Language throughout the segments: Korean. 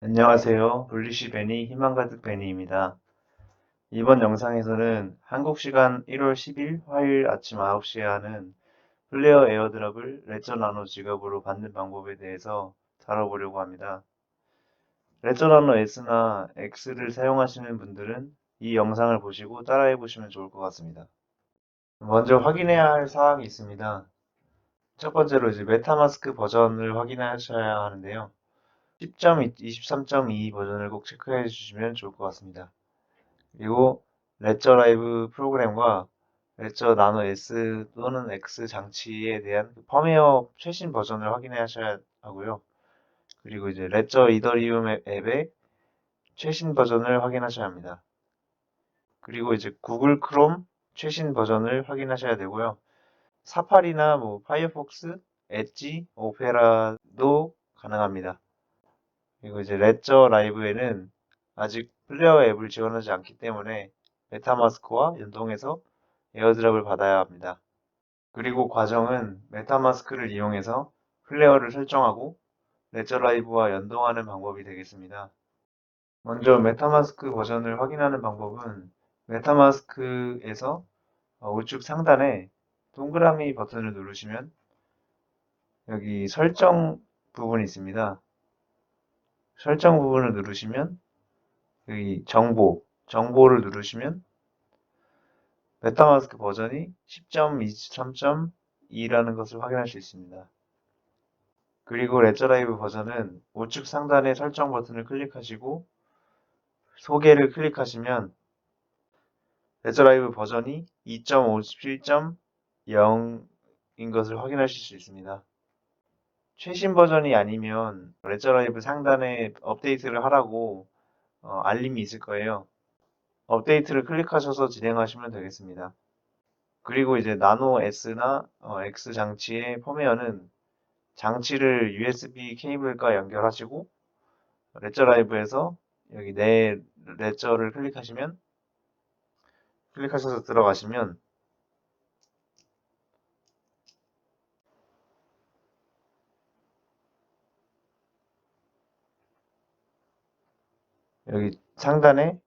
안녕하세요. 블리시 베니 희망 가득 베니입니다. 이번 영상에서는 한국 시간 1월 10일 화요일 아침 9시에 하는 플레어 에어드랍을 레저 나노 지갑으로 받는 방법에 대해서 다뤄보려고 합니다. 레저 나노 S나 X를 사용하시는 분들은 이 영상을 보시고 따라해 보시면 좋을 것 같습니다. 먼저 확인해야 할 사항이 있습니다. 첫 번째로 이제 메타마스크 버전을 확인하셔야 하는데요. 10.23.2 버전을 꼭 체크해 주시면 좋을 것 같습니다. 그리고 레저 라이브 프로그램과 레저 나노 S 또는 X 장치에 대한 그 펌웨어 최신 버전을 확인해 하셔야 하고요. 그리고 이제 레저 이더리움 앱- 앱의 최신 버전을 확인하셔야 합니다. 그리고 이제 구글 크롬 최신 버전을 확인하셔야 되고요. 사파리나 뭐 파이어폭스, 엣지, 오페라도 가능합니다. 그리고 이제 레저 라이브에는 아직 플레어 앱을 지원하지 않기 때문에 메타마스크와 연동해서 에어드랍을 받아야 합니다. 그리고 과정은 메타마스크를 이용해서 플레어를 설정하고 레저 라이브와 연동하는 방법이 되겠습니다. 먼저 메타마스크 버전을 확인하는 방법은 메타마스크에서 어, 우측 상단에 동그라미 버튼을 누르시면 여기 설정 부분이 있습니다. 설정 부분을 누르시면 여기 정보, 정보를 누르시면 메타마스크 버전이 10.23.2라는 것을 확인할 수 있습니다. 그리고 레저라이브 버전은 우측 상단의 설정 버튼을 클릭하시고 소개를 클릭하시면 레저라이브 버전이 2.57.0인 것을 확인하실 수 있습니다. 최신 버전이 아니면 레저라이브 상단에 업데이트를 하라고 어, 알림이 있을 거예요. 업데이트를 클릭하셔서 진행하시면 되겠습니다. 그리고 이제 나노 S나 어, X 장치의 펌웨어는 장치를 USB 케이블과 연결하시고 레저 라이브에서 여기 내 레저를 클릭하시면 클릭하셔서 들어가시면 여기 상단에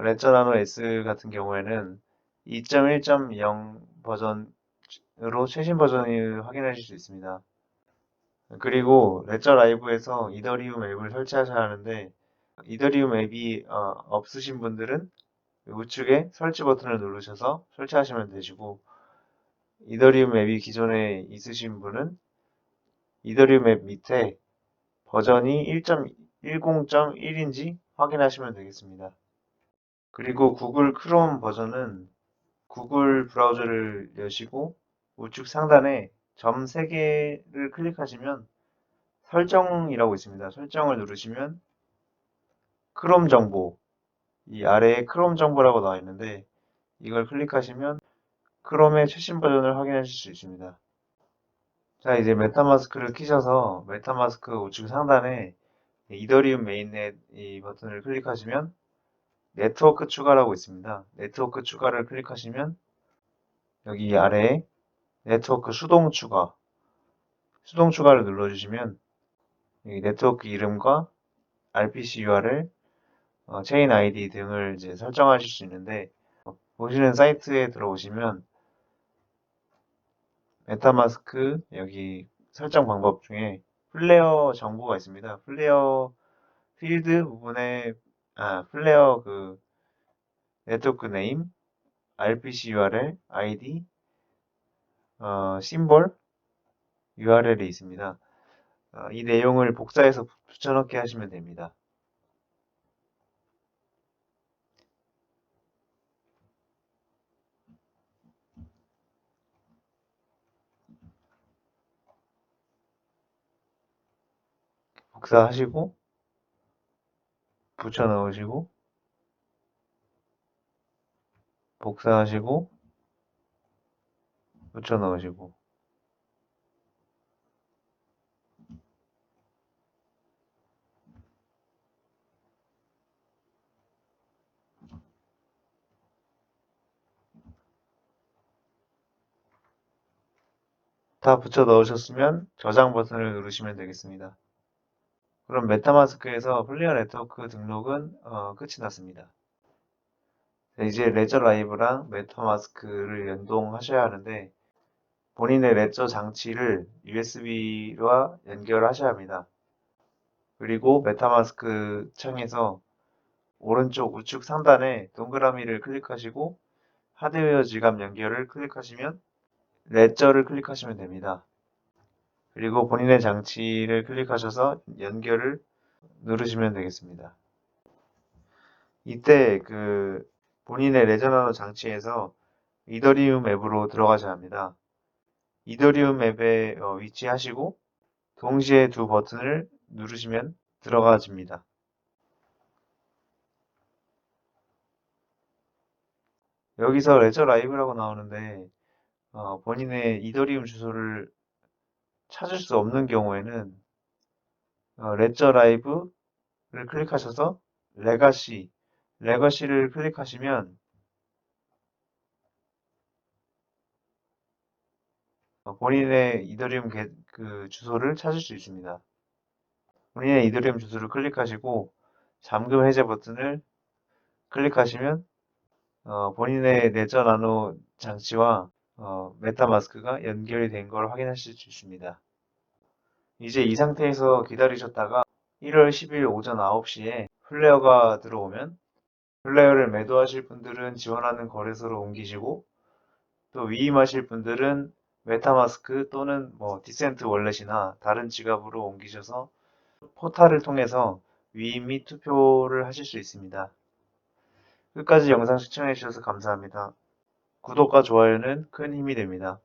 레저 나노 S 같은 경우에는 2.1.0 버전으로 최신 버전을 확인하실 수 있습니다. 그리고 레저 라이브에서 이더리움 앱을 설치하셔야 하는데 이더리움 앱이 어, 없으신 분들은 우측에 설치 버튼을 누르셔서 설치하시면 되시고 이더리움 앱이 기존에 있으신 분은 이더리움 앱 밑에 버전이 1.10.1인지 확인하시면 되겠습니다. 그리고 구글 크롬 버전은 구글 브라우저를 여시고 우측 상단에 점 3개를 클릭하시면 설정이라고 있습니다. 설정을 누르시면 크롬 정보, 이 아래에 크롬 정보라고 나와 있는데 이걸 클릭하시면 크롬의 최신 버전을 확인하실 수 있습니다. 자, 이제 메타마스크를 키셔서 메타마스크 우측 상단에 이더리움 메인넷 이 버튼을 클릭하시면 네트워크 추가라고 있습니다. 네트워크 추가를 클릭하시면 여기 아래에 네트워크 수동 추가, 수동 추가를 눌러주시면 여기 네트워크 이름과 RPC URL, 어, 체인 아이디 등을 이제 설정하실 수 있는데 어, 보시는 사이트에 들어오시면 메타마스크 여기 설정 방법 중에 플레어 정보가 있습니다. 플레어 필드 부분에 아 플레어 그 네트워크 네임, RPC URL, ID, 어, 심볼 URL이 있습니다. 어, 이 내용을 복사해서 붙여넣기 하시면 됩니다. 복사하시고 붙여 넣으시고 복사하시고 붙여 넣으시고 다 붙여 넣으셨으면 저장 버튼을 누르시면 되겠습니다. 그럼 메타마스크에서 플레이어 네트워크 등록은 어, 끝이 났습니다. 네, 이제 레저 라이브랑 메타마스크를 연동하셔야 하는데 본인의 레저 장치를 USB와 연결하셔야 합니다. 그리고 메타마스크 창에서 오른쪽 우측 상단에 동그라미를 클릭하시고 하드웨어 지갑 연결을 클릭하시면 레저를 클릭하시면 됩니다. 그리고 본인의 장치를 클릭하셔서 연결을 누르시면 되겠습니다. 이때 그 본인의 레저나노 장치에서 이더리움 앱으로 들어가셔야 합니다. 이더리움 앱에 어, 위치하시고 동시에 두 버튼을 누르시면 들어가집니다. 여기서 레저 라이브라고 나오는데 어, 본인의 이더리움 주소를 찾을 수 없는 경우에는 어, 레저 라이브를 클릭하셔서 레가시, 레가시를 클릭하시면 어, 본인의 이더리움 게, 그 주소를 찾을 수 있습니다. 본인의 이더리움 주소를 클릭하시고 잠금 해제 버튼을 클릭하시면 어, 본인의 레저 나노 장치와 어, 메타마스크가 연결이 된 걸 확인하실 수 있습니다. 이제 이 상태에서 기다리셨다가 1월 10일 오전 9시에 플레어가 들어오면 플레어를 매도하실 분들은 지원하는 거래소로 옮기시고 또 위임하실 분들은 메타마스크 또는 뭐 디센트 월렛이나 다른 지갑으로 옮기셔서 포탈을 통해서 위임 및 투표를 하실 수 있습니다. 끝까지 영상 시청해 주셔서 감사합니다. 구독과 좋아요는 큰 힘이 됩니다.